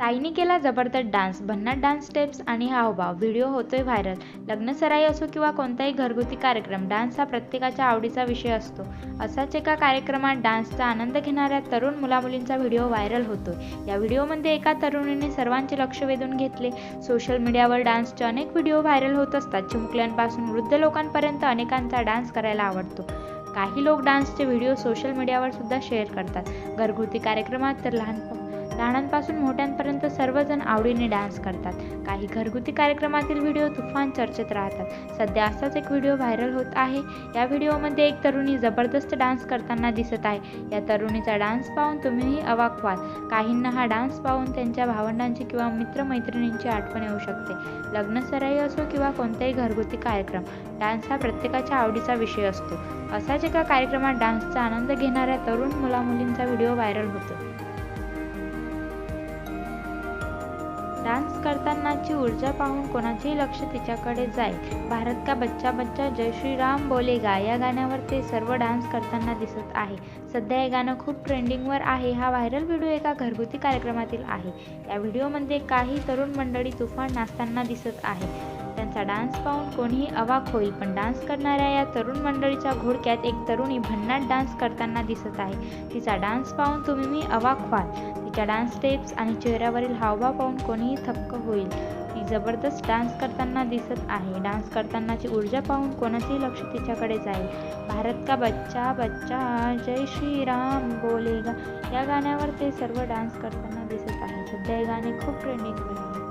ताईने केला जबरदस्त डान्स भन्नाट डान्स स्टेप्स आणि हावभाव व्हिडिओ होतोय व्हायरल. लग्नसराई असो किंवा कोणताही घरगुती कार्यक्रम डान्स हा प्रत्येकाच्या आवडीचा विषय असतो. असाच एका कार्यक्रमात डान्सचा आनंद घेणाऱ्या तरुण मुलामुलींचा व्हिडिओ व्हायरल होतोय. या व्हिडिओमध्ये एका तरुणीने सर्वांचे लक्ष वेधून घेतले. सोशल मीडियावर डान्सचे अनेक व्हिडिओ व्हायरल होत असतात. चिमुकल्यांपासून वृद्ध लोकांपर्यंत अनेकांचा डान्स करायला आवडतो. काही लोक डान्सचे व्हिडिओ सोशल मीडियावर सुद्धा शेअर करतात. घरगुती कार्यक्रमात तर लहान लहानांपासून मोठ्यांपर्यंत सर्वजण आवडीने डान्स करतात. काही घरगुती कार्यक्रमातील व्हिडिओ तुफान चर्चेत राहतात. सध्या असाच एक व्हिडिओ व्हायरल होत आहे. या व्हिडिओमध्ये एक तरुणी जबरदस्त डान्स करताना दिसत आहे. या तरुणीचा डान्स पाहून तुम्हीही अवाक व्हाल. काहींना हा डान्स पाहून त्यांच्या भावंडांची किंवा मित्रमैत्रिणींची आठवण येऊ शकते. लग्नसराई असो किंवा कोणताही घरगुती कार्यक्रम डान्स हा प्रत्येकाच्या आवडीचा विषय असतो. असाच एका कार्यक्रमात डान्सचा आनंद घेणाऱ्या तरुण मुलामुलींचा व्हिडिओ व्हायरल होतो. डान्स करतानाची ऊर्जा पाहून कोणाचेही लक्ष तिच्याकडे जाईल. भारत का बच्चा बच्चा जय श्रीराम बोलेगा या गाण्यावर ते सर्व डान्स करताना दिसत आहे. सध्या हे गाणं खूप ट्रेंडिंगवर आहे. हा व्हायरल व्हिडिओ एका घरगुती कार्यक्रमातील आहे. या व्हिडिओमध्ये काही तरुण मंडळी तुफान नाचताना दिसत आहे. त्यांचा डान्स पाहून कोणीही अवाक होईल पण डान्स करणाऱ्या या तरुण मंडळीच्या घोडक्यात एक तरुणी भन्नाट डान्स करताना दिसत आहे. तिचा डान्स पाहून तुम्ही मी अवाक व्हाल. तिच्या डान्स स्टेप्स आणि चेहऱ्यावरील हावभाव पाहून कोणीही थक्क होईल. ती जबरदस्त डान्स करताना दिसत आहे. डान्स करतानाची ऊर्जा पाहून कोणाचेही लक्ष तिच्याकडे जाईल. भारत का बच्चा बच्चा जय श्रीराम बोलेगा. या गाण्यावर ते सर्व डान्स करताना दिसत आहे सध्या हे गाणे खूप ट्रेंडिंग आहे